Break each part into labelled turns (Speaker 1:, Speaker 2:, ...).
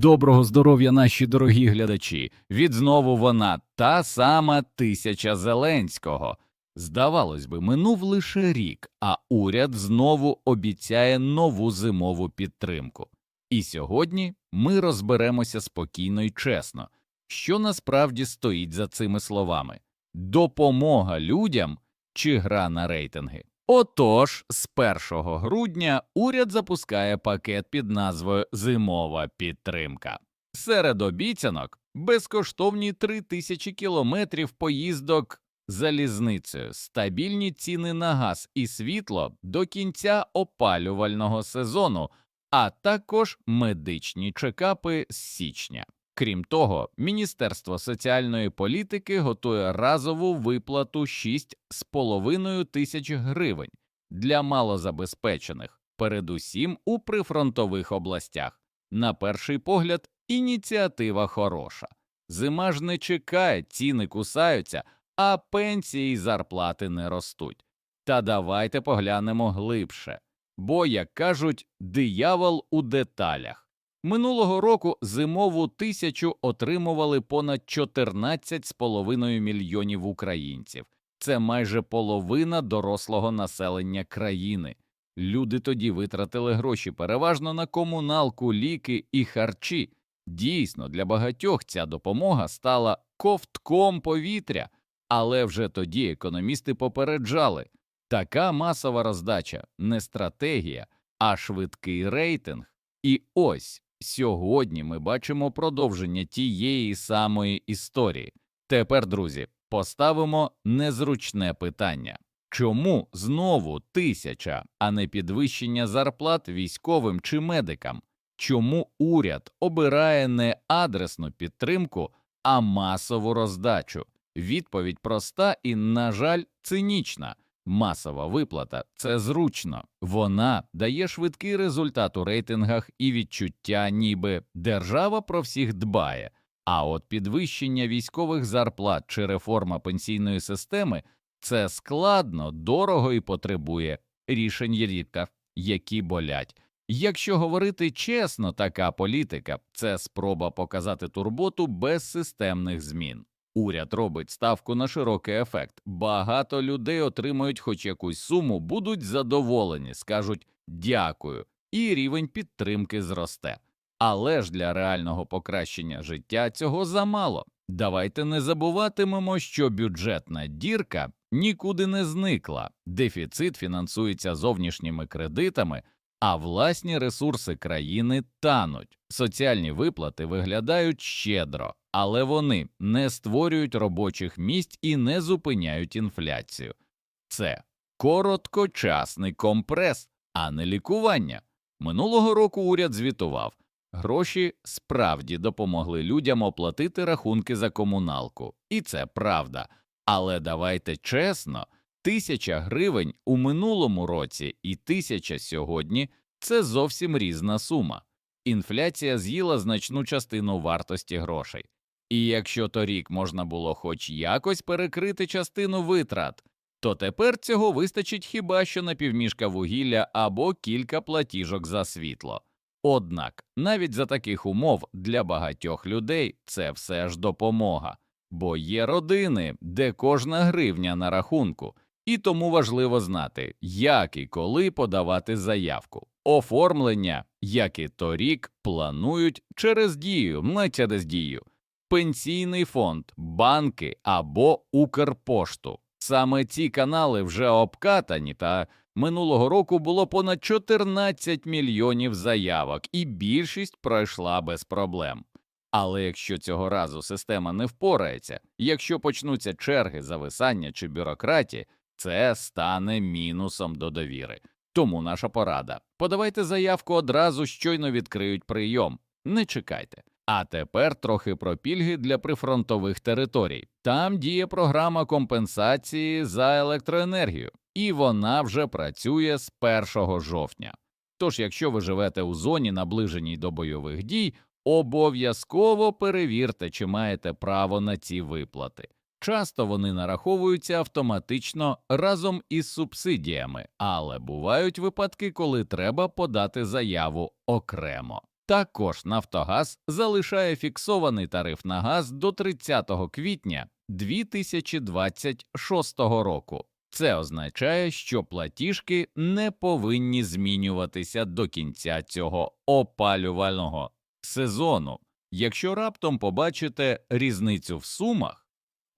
Speaker 1: Доброго здоров'я, наші дорогі глядачі. Від знову вона та сама тисяча Зеленського. Здавалось би, минув лише рік, а уряд знову обіцяє нову зимову підтримку. І сьогодні ми розберемося спокійно і чесно, що насправді стоїть за цими словами: допомога людям чи гра на рейтинги. Отож, з 1 грудня уряд запускає пакет під назвою Зимова підтримка. Серед обіцянок безкоштовні 3 тисячі кілометрів поїздок залізницею, стабільні ціни на газ і світло до кінця опалювального сезону, а також медичні чекапи з січня. Крім того, Міністерство соціальної політики готує разову виплату 6,5 тисяч гривень для малозабезпечених, передусім у прифронтових областях. На перший погляд, ініціатива хороша. Зима ж не чекає, ціни кусаються, а пенсії й зарплати не ростуть. Та давайте поглянемо глибше, бо, як кажуть, диявол у деталях. Минулого року зимову тисячу отримували понад 14,5 мільйонів українців. Це майже половина дорослого населення країни. Люди тоді витратили гроші переважно на комуналку, ліки і харчі. Дійсно, для багатьох ця допомога стала ковтком повітря, але вже тоді економісти попереджали така масова роздача не стратегія, а швидкий рейтинг. І ось Сьогодні ми бачимо продовження тієї самої історії. Тепер, друзі, поставимо незручне питання чому знову тисяча, а не підвищення зарплат військовим чи медикам? Чому уряд обирає не адресну підтримку, а масову роздачу? Відповідь проста і, на жаль, цинічна. Масова виплата це зручно, вона дає швидкий результат у рейтингах і відчуття, ніби держава про всіх дбає. А от підвищення військових зарплат чи реформа пенсійної системи це складно, дорого і потребує рішень рідка, які болять. Якщо говорити чесно, така політика це спроба показати турботу без системних змін. Уряд робить ставку на широкий ефект. Багато людей отримають хоч якусь суму, будуть задоволені, скажуть дякую, і рівень підтримки зросте. Але ж для реального покращення життя цього замало. Давайте не забуватимемо, що бюджетна дірка нікуди не зникла, дефіцит фінансується зовнішніми кредитами, а власні ресурси країни тануть. Соціальні виплати виглядають щедро, але вони не створюють робочих місць і не зупиняють інфляцію. Це короткочасний компрес, а не лікування. Минулого року уряд звітував. Гроші справді допомогли людям оплатити рахунки за комуналку, і це правда. Але давайте чесно, тисяча гривень у минулому році і тисяча сьогодні це зовсім різна сума. Інфляція з'їла значну частину вартості грошей. І якщо торік можна було хоч якось перекрити частину витрат, то тепер цього вистачить хіба що на півмішка вугілля або кілька платіжок за світло. Однак навіть за таких умов для багатьох людей це все ж допомога, бо є родини, де кожна гривня на рахунку, і тому важливо знати, як і коли подавати заявку. Оформлення, як і торік, планують через дію, не через дію пенсійний фонд, банки або Укрпошту. Саме ці канали вже обкатані, та минулого року було понад 14 мільйонів заявок, і більшість пройшла без проблем. Але якщо цього разу система не впорається, якщо почнуться черги зависання чи бюрократії, це стане мінусом до довіри. Тому наша порада подавайте заявку одразу, щойно відкриють прийом, не чекайте. А тепер трохи про пільги для прифронтових територій. Там діє програма компенсації за електроенергію, і вона вже працює з 1 жовтня. Тож, якщо ви живете у зоні, наближеній до бойових дій, обов'язково перевірте, чи маєте право на ці виплати. Часто вони нараховуються автоматично разом із субсидіями, але бувають випадки, коли треба подати заяву окремо. Також Нафтогаз залишає фіксований тариф на газ до 30 квітня 2026 року. Це означає, що платіжки не повинні змінюватися до кінця цього опалювального сезону. Якщо раптом побачите різницю в сумах,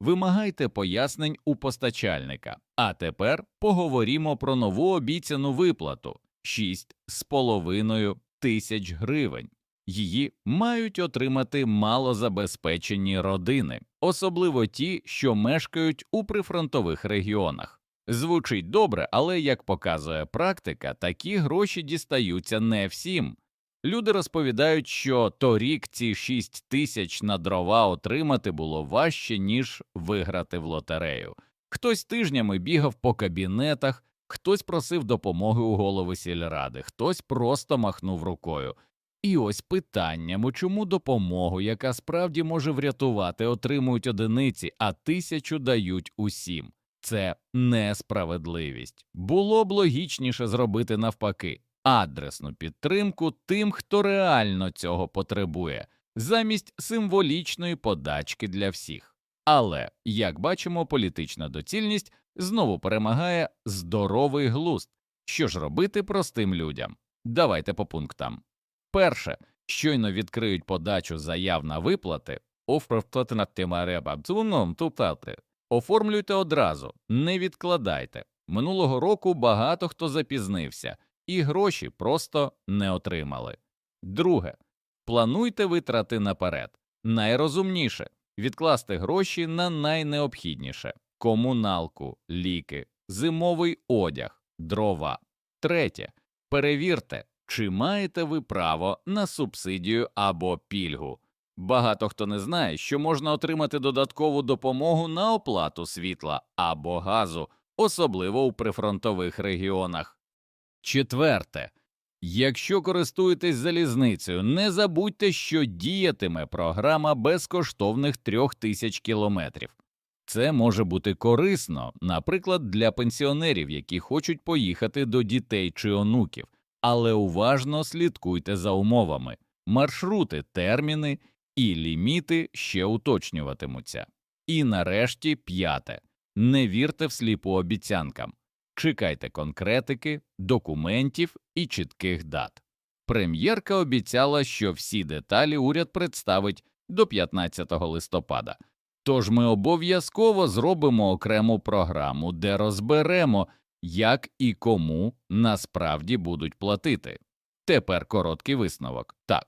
Speaker 1: вимагайте пояснень у постачальника. А тепер поговоримо про нову обіцяну виплату 6,5 тисяч гривень. Її мають отримати малозабезпечені родини, особливо ті, що мешкають у прифронтових регіонах. Звучить добре, але як показує практика, такі гроші дістаються не всім. Люди розповідають, що торік ці 6 тисяч на дрова отримати було важче, ніж виграти в лотерею. Хтось тижнями бігав по кабінетах, хтось просив допомоги у голови сільради, хтось просто махнув рукою. І ось питанням, чому допомогу, яка справді може врятувати, отримують одиниці, а тисячу дають усім. Це несправедливість. Було б логічніше зробити навпаки адресну підтримку тим, хто реально цього потребує, замість символічної подачки для всіх. Але, як бачимо, політична доцільність знову перемагає здоровий глузд. Що ж робити простим людям? Давайте по пунктам. Перше, щойно відкриють подачу заяв на виплати, оформлюйте одразу, не відкладайте. Минулого року багато хто запізнився, і гроші просто не отримали. Друге, плануйте витрати наперед. Найрозумніше відкласти гроші на найнеобхідніше комуналку, ліки, зимовий одяг, дрова. Третє, перевірте, чи маєте ви право на субсидію або пільгу. Багато хто не знає, що можна отримати додаткову допомогу на оплату світла або газу, особливо у прифронтових регіонах. Четверте. Якщо користуєтесь залізницею, не забудьте, що діятиме програма безкоштовних трьох тисяч кілометрів. Це може бути корисно, наприклад, для пенсіонерів, які хочуть поїхати до дітей чи онуків, але уважно слідкуйте за умовами, маршрути, терміни і ліміти ще уточнюватимуться. І нарешті п'яте не вірте всліпу обіцянкам. Чекайте конкретики, документів і чітких дат. Прем'єрка обіцяла, що всі деталі уряд представить до 15 листопада. Тож ми обов'язково зробимо окрему програму, де розберемо, як і кому насправді будуть платити. Тепер короткий висновок так,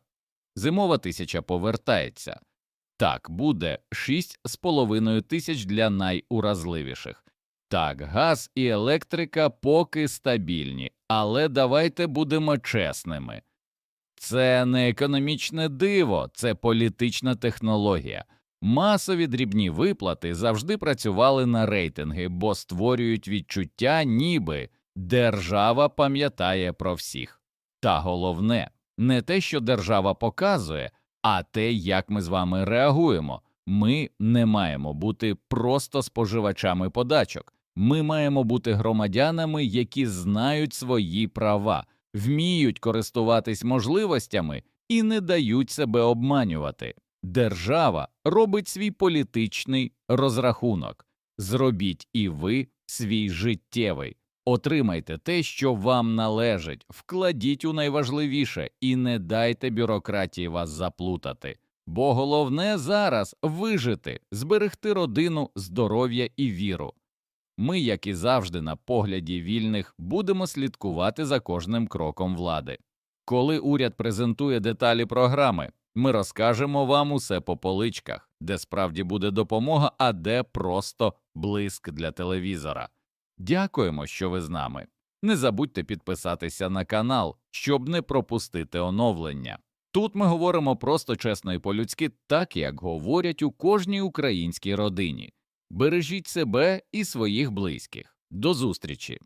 Speaker 1: зимова тисяча повертається. Так, буде 6,5 тисяч для найуразливіших. Так, газ і електрика поки стабільні, але давайте будемо чесними. Це не економічне диво, це політична технологія. Масові дрібні виплати завжди працювали на рейтинги, бо створюють відчуття, ніби держава пам'ятає про всіх. Та головне не те, що держава показує, а те, як ми з вами реагуємо. Ми не маємо бути просто споживачами подачок. Ми маємо бути громадянами, які знають свої права, вміють користуватись можливостями і не дають себе обманювати. Держава робить свій політичний розрахунок. Зробіть і ви свій життєвий, отримайте те, що вам належить, вкладіть у найважливіше і не дайте бюрократії вас заплутати. Бо головне зараз вижити, зберегти родину, здоров'я і віру. Ми, як і завжди, на погляді вільних, будемо слідкувати за кожним кроком влади. Коли уряд презентує деталі програми, ми розкажемо вам усе по поличках, де справді буде допомога, а де просто блиск для телевізора. Дякуємо, що ви з нами. Не забудьте підписатися на канал, щоб не пропустити оновлення. Тут ми говоримо просто чесно і по-людськи, так як говорять у кожній українській родині. Бережіть себе і своїх близьких. До зустрічі!